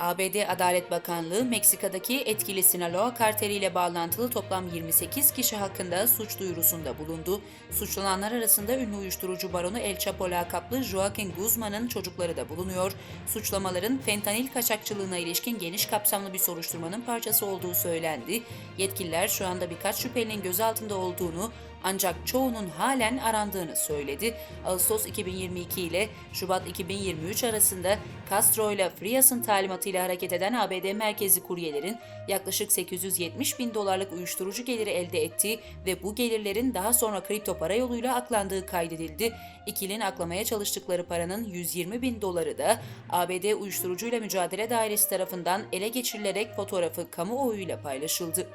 ABD Adalet Bakanlığı, Meksika'daki etkili Sinaloa karteliyle bağlantılı toplam 28 kişi hakkında suç duyurusunda bulundu. Suçlananlar arasında ünlü uyuşturucu baronu El Chapo lakaplı Joaquin Guzman'ın çocukları da bulunuyor. Suçlamaların fentanil kaçakçılığına ilişkin geniş kapsamlı bir soruşturmanın parçası olduğu söylendi. Yetkililer şu anda birkaç şüphelinin gözaltında olduğunu ancak çoğunun halen arandığını söyledi. Ağustos 2022 ile Şubat 2023 arasında Castro ile Frias'ın talimatıyla hareket eden ABD merkezi kuryelerin yaklaşık 870 bin dolarlık uyuşturucu geliri elde ettiği ve bu gelirlerin daha sonra kripto para yoluyla aklandığı kaydedildi. İkilinin aklamaya çalıştıkları paranın 120 bin doları da ABD Uyuşturucuyla Mücadele Dairesi tarafından ele geçirilerek fotoğrafı kamuoyuyla paylaşıldı.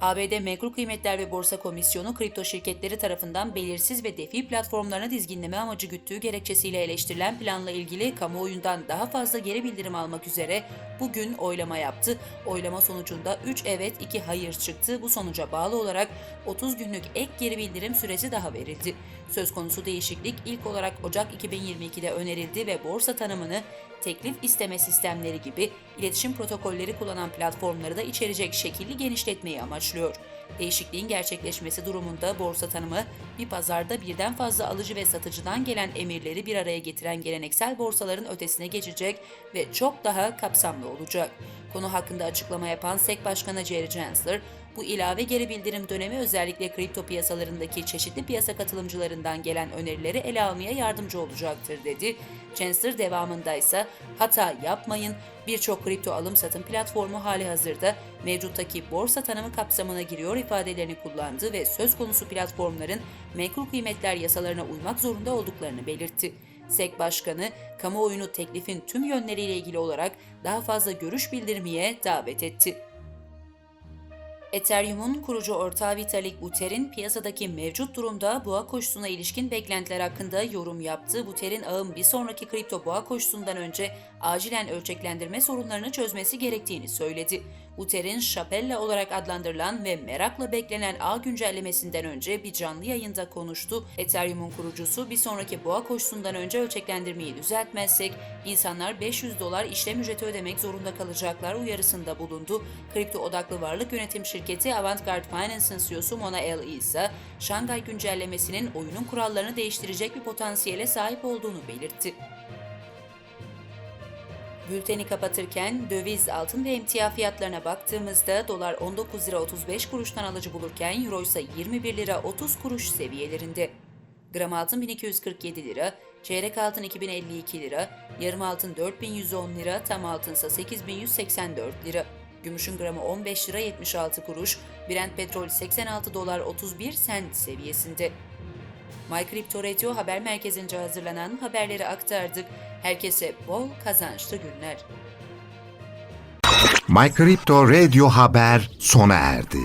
ABD Menkul Kıymetler ve Borsa Komisyonu kripto şirketleri tarafından belirsiz ve defi platformlarına dizginleme amacı güttüğü gerekçesiyle eleştirilen planla ilgili kamuoyundan daha fazla geri bildirim almak üzere bugün oylama yaptı. Oylama sonucunda 3 evet 2 hayır çıktı. Bu sonuca bağlı olarak 30 günlük ek geri bildirim süresi daha verildi. Söz konusu değişiklik ilk olarak Ocak 2022'de önerildi ve borsa tanımını teklif isteme sistemleri gibi iletişim protokolleri kullanan platformları da içerecek şekilli genişletmeyi amaçlıyor. Değişikliğin gerçekleşmesi durumunda borsa tanımı bir pazarda birden fazla alıcı ve satıcıdan gelen emirleri bir araya getiren geleneksel borsaların ötesine geçecek ve çok daha kapsamlı olacak. Konu hakkında açıklama yapan SEC Başkanı Jerry Gensler, bu ilave geri bildirim dönemi özellikle kripto piyasalarındaki çeşitli piyasa katılımcılarından gelen önerileri ele almaya yardımcı olacaktır dedi. Chancellor devamında ise hata yapmayın birçok kripto alım satım platformu hali hazırda mevcuttaki borsa tanımı kapsamına giriyor ifadelerini kullandı ve söz konusu platformların menkul kıymetler yasalarına uymak zorunda olduklarını belirtti. SEC Başkanı, kamuoyunu teklifin tüm yönleriyle ilgili olarak daha fazla görüş bildirmeye davet etti. Ethereum'un kurucu ortağı Vitalik Buterin piyasadaki mevcut durumda boğa koşusuna ilişkin beklentiler hakkında yorum yaptı. Buterin ağın bir sonraki kripto boğa koşusundan önce acilen ölçeklendirme sorunlarını çözmesi gerektiğini söyledi. Buterin Şapella olarak adlandırılan ve merakla beklenen ağ güncellemesinden önce bir canlı yayında konuştu. Ethereum'un kurucusu bir sonraki boğa koşusundan önce ölçeklendirmeyi düzeltmezsek insanlar 500 dolar işlem ücreti ödemek zorunda kalacaklar uyarısında bulundu. Kripto odaklı varlık yönetim şirketi Avantgard Finance'ın CEO'su Mona L. ise Şangay güncellemesinin oyunun kurallarını değiştirecek bir potansiyele sahip olduğunu belirtti. Bülteni kapatırken döviz, altın ve emtia fiyatlarına baktığımızda dolar 19 lira 35 kuruştan alıcı bulurken euro ise 21 lira 30 kuruş seviyelerinde. Gram altın 1247 lira, çeyrek altın 2052 lira, yarım altın 4110 lira, tam altın ise 8184 lira. Gümüşün gramı 15 lira 76 kuruş, Brent petrol 86 dolar 31 sent seviyesinde. My Crypto Radio haber merkezince hazırlanan haberleri aktardık. Herkese bol kazançlı günler. My Crypto Radio Haber sona erdi.